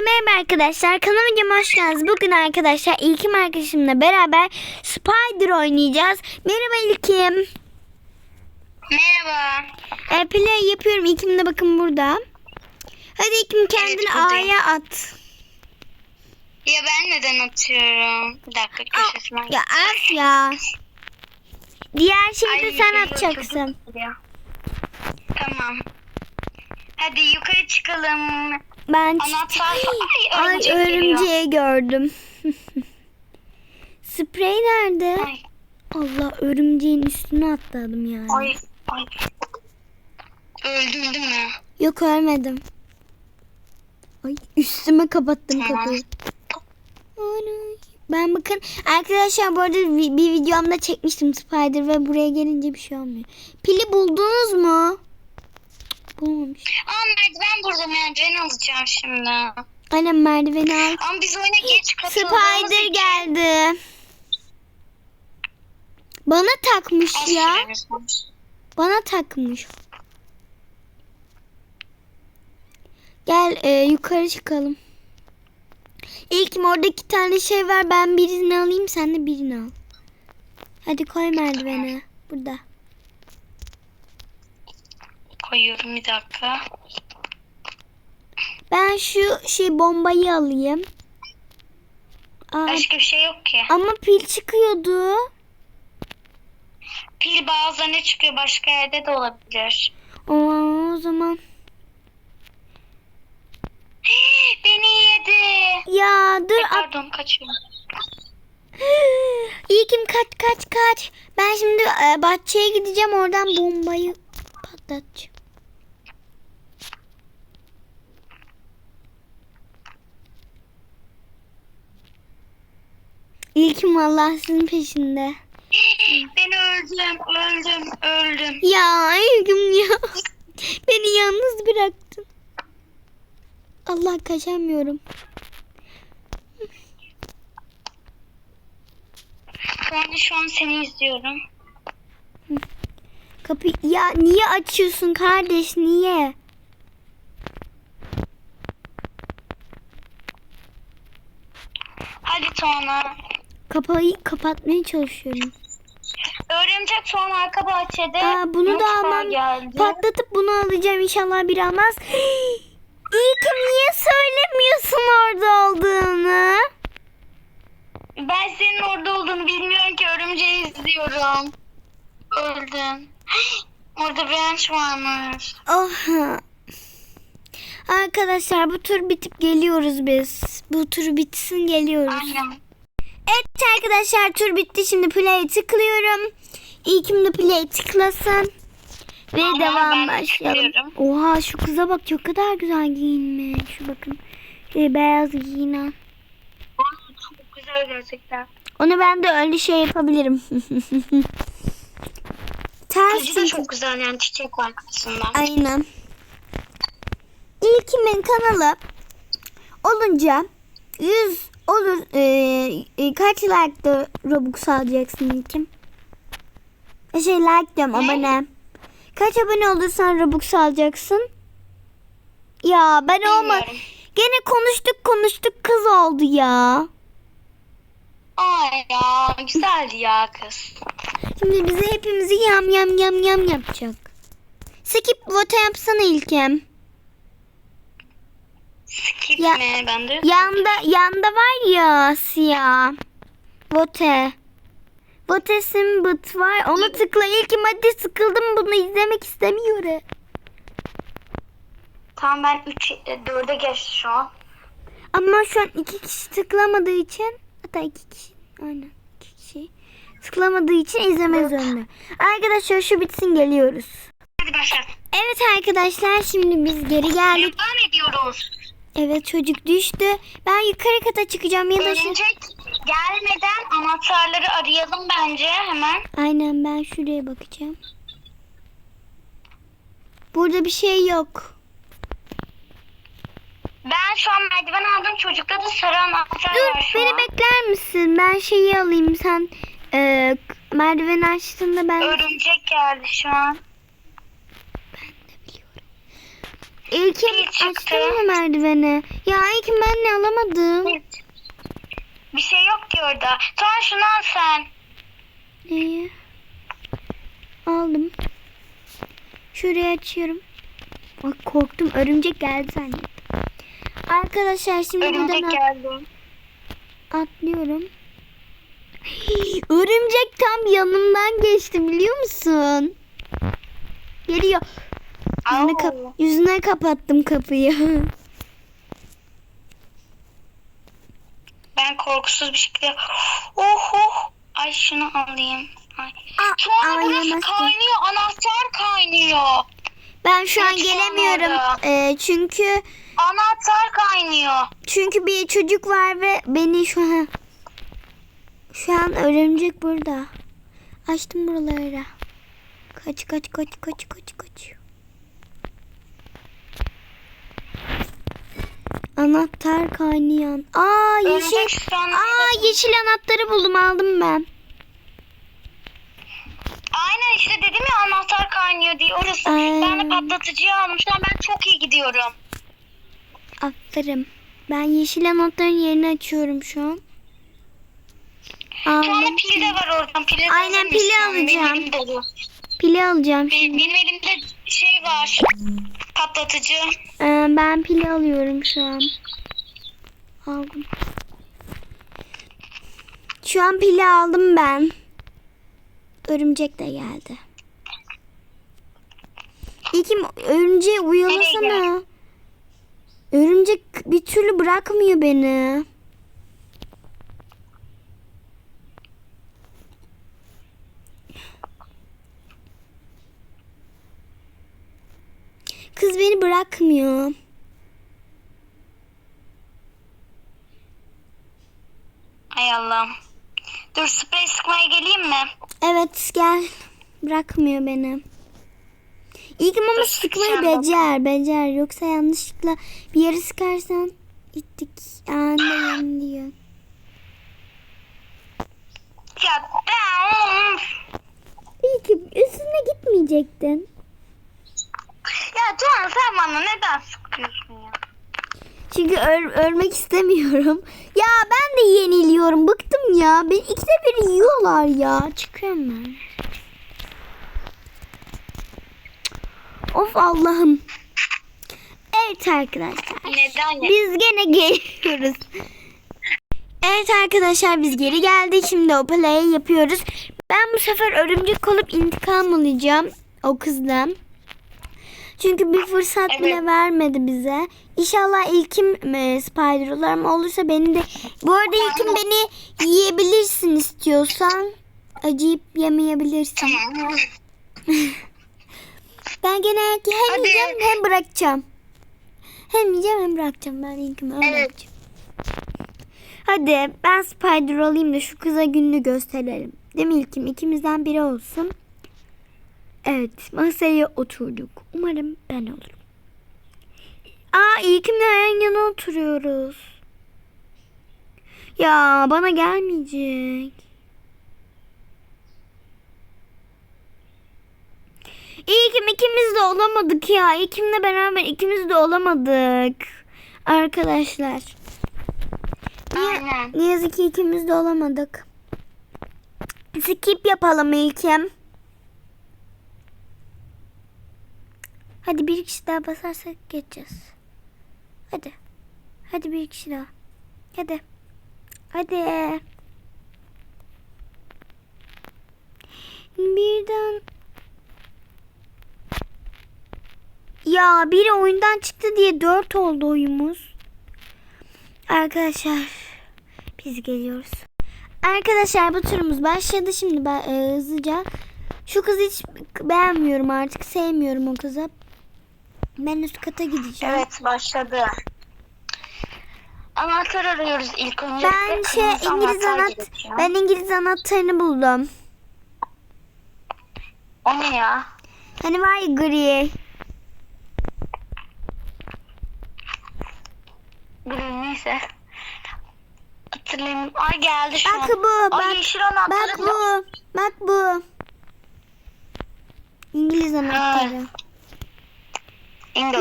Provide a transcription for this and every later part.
Merhaba arkadaşlar. Kanalıma videoma hoş geldiniz. Bugün arkadaşlar İlkim arkadaşımla beraber Spider oynayacağız. Merhaba İlkim. Merhaba. E, play yapıyorum. İlkim de bakın burada. Hadi İlkim kendini buradayım. A'ya at. Ya ben neden atıyorum? Bir dakika köşesine. ya at ya. Diğer şeyi de sen geliyor, atacaksın. Tamam. Hadi yukarı çıkalım. Ben Anahtar. Ay, Ay örümceği gördüm. Sprey nerede? Ay, Allah örümceğin üstüne atladım yani. ay, ay. Öldüm değil mi? Yok ölmedim. Ay üstüme kapattım Tamam. kapıyı. Ben bakın arkadaşlar bu arada bir videomda çekmiştim Spider ve buraya gelince bir şey olmuyor. Pili buldunuz mu? Cık, Bulmamış. Aa merdiven burada merdiven alacağım şimdi. Aynen merdiveni al. Ama biz oyuna geç katıldığımız Spider için geldi. Bana takmış az ya. süremiz var. Bana takmış. Gel e, yukarı çıkalım. İlkim orada iki tane şey var. Ben birini alayım sen de birini al. Hadi koy merdivene. Burada. Koyuyorum bir dakika. Ben şu şey bombayı alayım. Aa, Başka bir şey yok ki. ama pil çıkıyordu. Pil bazen ne çıkıyor başka yerde de olabilir. Aa, o zaman. Beni yedi. Ya dur. at- Pardon kaçıyorum. İlkim kaç kaç kaç. Ben şimdi e, bahçeye gideceğim oradan bombayı patlatacağım. İlkim Allah sizin peşinde. Ben öldüm, öldüm, öldüm. Ya İlkim ya. Beni yalnız bıraktın. Allah kaçamıyorum. Ben de şu an seni izliyorum. Kapı ya niye açıyorsun kardeş niye? Hadi Tuana. Kapıyı kapatmaya çalışıyorum. Örümcek şu an arka bahçede. Aa, bunu da almam. geldi. Patlatıp bunu alacağım inşallah bir almaz. İlkim niye söylemiyorsun orada olduğunu? Ben senin orada olduğunu bilmiyorum ki örümceği izliyorum. Öldüm. Orada branch varmış. Oh. Arkadaşlar bu tur bitip geliyoruz biz. Bu tur bitsin geliyoruz. Aynen. Evet arkadaşlar tur bitti. Şimdi play tıklıyorum. İlkim de play tıklasın. Ve Tamam, devam başlayalım. Oha şu kıza bak çok kadar güzel giyinmiş. Şu bakın. Şey, beyaz giyinen. Çok güzel gerçekten. Onu ben de öyle şey yapabilirim. Ters çünkü. çok güzel yani çiçek var kafasında. Aynen. İlkimin kanalı olunca 100 olur e, e, kaç like de Robux alacaksın İlkim? E, Şey like diyorum Ne? abone. Kaç abone olursan Robux alacaksın? Ya ben olma. Gene konuştuk konuştuk kız oldu ya. Ay ya güzeldi ya kız. Şimdi bize hepimizi yam yam yam yam yapacak. Skip vote yapsana İlkem. Skip Ya- mi? Ben de Yanda yanda var ya siyah. Vote. Vote symbol var. Onu tıkla. İlkim hadi sıkıldım bunu izlemek istemiyorum. Tamam ben 3 4'e geçti şu an. Ama şu an iki kişi tıklamadığı için hatta iki kişi aynen iki kişi tıklamadığı için izleme zorunda. Arkadaşlar şu bitsin geliyoruz. Hadi başla. Evet arkadaşlar şimdi biz geri geldik. Devam ediyoruz. Evet çocuk düştü. Ben yukarı kata çıkacağım ya da şu... Örümcek gelmeden anahtarları arayalım bence hemen. Aynen ben şuraya bakacağım. Burada bir şey yok. Ben şu an merdiven aldım. Çocukta da sarı anahtar Dur var şu beni an. bekler misin? Ben şeyi alayım sen e, merdiveni açtığında ben Örümcek geldi şu an. Çıktı. açtın mı merdiveni? Ya İlkim ben ne alamadım. Bir şey yok ki orada. Tamam şunu al sen. Neyi? Aldım. Şurayı açıyorum. Bak korktum örümcek geldi zannettim. Arkadaşlar şimdi buradan Örümcek at- geldi. atlıyorum. Örümcek tam yanımdan geçti biliyor musun? Geliyor. Yüzüne, kap- yüzüne kapattım kapıyı. Ben korkusuz bir şekilde oh oh ay şunu alayım. Ay. Aa, Şu anda ama burası yemezsin. kaynıyor. Anahtar kaynıyor. Ben şu an an gelemiyorum. Ee, çünkü Anahtar kaynıyor. çünkü bir çocuk var ve beni şu an şu an örümcek burada. Açtım buraları. Kaç kaç kaç kaç kaç kaç. Anahtar kaynayan. Aa yeşil. Aa yeşil anahtarı buldum aldım ben. Aynen işte dedim ya anahtar kaynıyor diye orası. Ay. Ben de patlatıcıyı almışlar. Ben çok iyi gidiyorum. Aferin. Ben yeşil anahtarın yerini açıyorum şu an. Şu anda pili de var oradan. Pili Aynen, pili. Benim alacağım. Pili alacağım. Benim, benim elimde şey var. Patlatıcı. Ee, ben pili alıyorum şu an. Aldım. Şu an pili aldım ben. Örümcek de geldi. İlkim örümceği uyalasana. Örümcek bir türlü bırakmıyor beni. Kız beni bırakmıyor. Ay Allah'ım. Dur sprey sıkmaya geleyim mi? Evet gel. Bırakmıyor beni. İlkim ama Dur, sıkmayı becer becer. Yoksa yanlışlıkla bir yere sıkarsan gittik. Anında yeniliyor. Ya ben... İlkim üstüne gitmeyecektin. Ya Tuğan sen bana neden sıkıyorsun ya? Çünkü öl- ölmek istemiyorum. Ya ben de yeniliyorum. Bıktım ya. Beni ikide bir yiyorlar ya. Çıkıyorum ben. Of Allah'ım. Evet arkadaşlar. Neden? Biz gene geliyoruz. Evet arkadaşlar biz geri geldik. Şimdi o play'i yapıyoruz. Ben bu sefer örümcek olup intikam alacağım o kızdan. Çünkü bir fırsat Evet. bile vermedi bize. İnşallah ilkim e, spider olursa beni de... Bu arada ilkim beni yiyebilirsin istiyorsan. Acıyıp yemeyebilirsin. Ben genellikle hem Hadi. yiyeceğim hem bırakacağım. Hem yiyeceğim hem bırakacağım. Ben ilkimi öyle Evet. yapacağım. Hadi ben spider olayım da şu kıza gününü gösterelim. Değil mi ilkim? İkimizden biri olsun. Evet masaya oturduk. Umarım ben olurum. Aa ilkimle yan yana oturuyoruz. Ya bana gelmeyecek. İlkim ikimiz de olamadık ya. İlkimle beraber ikimiz de olamadık. Arkadaşlar. Aynen. ne yazık ki ikimiz de olamadık. Skip yapalım İlkim. Hadi bir kişi daha basarsak geçeceğiz. Hadi. Hadi bir kişi daha. Hadi. Hadi. Birden Ya biri oyundan çıktı diye dört oldu oyumuz. Arkadaşlar biz geliyoruz. Arkadaşlar bu turumuz başladı. Şimdi ben e, hızlıca şu kızı hiç beğenmiyorum artık. Sevmiyorum o kızı. Ben üst kata gideceğim. Evet başladı. Anahtar arıyoruz ilk önce. Ben şey İngiliz anahtar ben İngiliz anahtarını buldum. O ne ya? Hani var ya gri. Green neyse. Hatırlayayım. Ay geldi şu Bak an. bu, Ay bak, yeşil anahtarı. Bak bu. Bak bu. Anahtarı.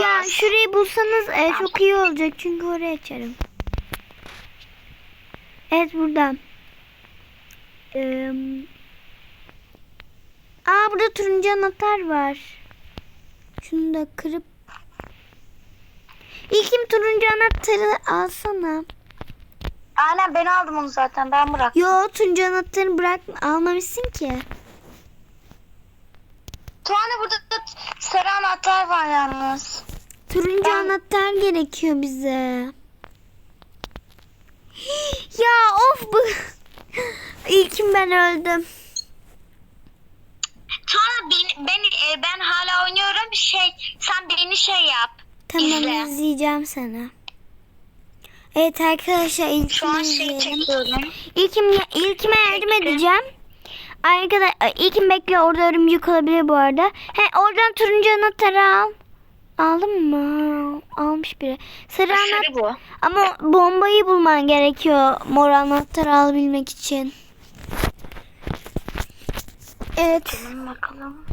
Ya şurayı bulsanız e, çok iyi olacak çünkü oraya açarım. Evet buradan. Ee, aa burada turuncu anahtar var. Şunu da kırıp. İlkim turuncu anahtarı alsana. Aynen ben aldım onu zaten ben bıraktım. Yo turuncu anahtarı bırak almamışsın ki. Tuana burada da sarı anahtar var yalnız. Turuncu Ben- anahtar gerekiyor bize. Ya of bu. İlkim ben öldüm. Tuana ben, ben, e, ben hala oynuyorum. Şey sen beni şey yap. Tamam İzle. izleyeceğim sana. Evet arkadaşlar Şu ilkimi an şey çekiyorum. İlkim, ilkime yardım edeceğim. Arkadaş, ilkim bekle orada örümcek olabilir bu arada. He oradan turuncu anahtarı al. Aldın mı? Almış biri. Sarı anahtar. Bu. Ama bombayı bulman gerekiyor mor anahtarı alabilmek için. Evet. Hemen bakalım.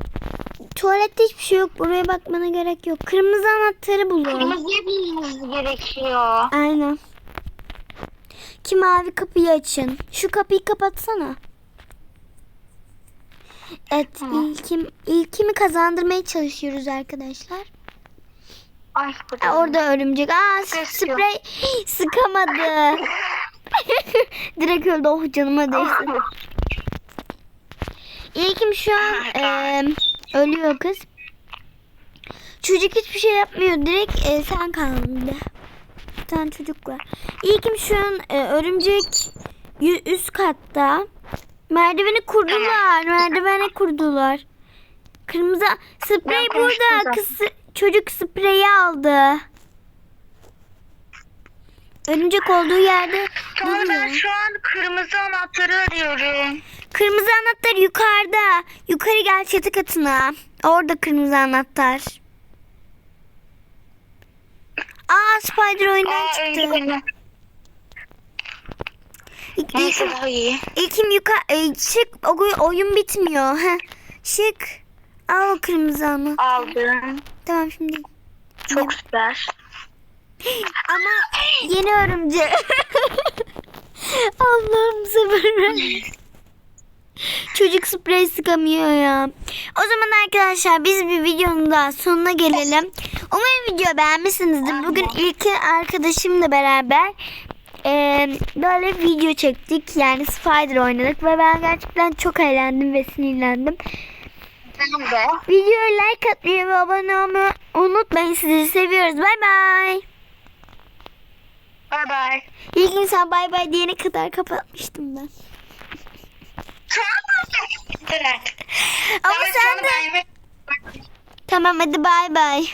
Tuvalette hiçbir şey yok. Buraya bakmana gerek yok. Kırmızı anahtarı bulun. Kırmızıyı bulmamız gerekiyor. Aynen. Ki mavi kapıyı açın. Şu kapıyı kapatsana. Evet, Tamam. ilkim, ilkimi kazandırmaya çalışıyoruz arkadaşlar. Ay Aa, orada örümcek. Aa, sprey sıkamadı. Direkt öldü. Oh canıma değsin. İlkim şu an eee, ölüyor kız. Çocuk hiçbir şey yapmıyor. Direkt e, sen kaldın bir tane çocuk var. İlkim şu an e, örümcek üst katta. Merdiveni kurdular. Merdiveni kurdular. Kırmızı sprey Ben burada. Kız, çocuk spreyi aldı. Örümcek olduğu yerde Tuana ben şu an kırmızı anahtarı arıyorum. Kırmızı anahtar yukarıda. Yukarı gel çatı katına. Orada kırmızı anahtar. Aa Spider oyundan Aa çıktı. beni. Neyse ilkim, daha iyi. ilkim yukarı e, çık o- oyun bitmiyor. Heh. Çık. Al kırmızı anahtar. Aldım. Tamam şimdi. Çok süper. Ama yeni örümcek. Allah'ım sabır. Çocuk sprey sıkamıyor ya. O zaman arkadaşlar biz bir videonun daha sonuna gelelim. Umarım video beğenmişsinizdir. Bugün ilk arkadaşımla beraber eee, böyle video çektik. Yani Spider oynadık ve ben gerçekten çok eğlendim ve sinirlendim. Ben de. Videoya like atmayı ve abone olmayı unutmayın. Sizleri seviyoruz. Bay bay. Bye bye. İlk insan bay bay diyene kadar kapatmıştım ben. Ama sen de... Tamam hadi bay bay.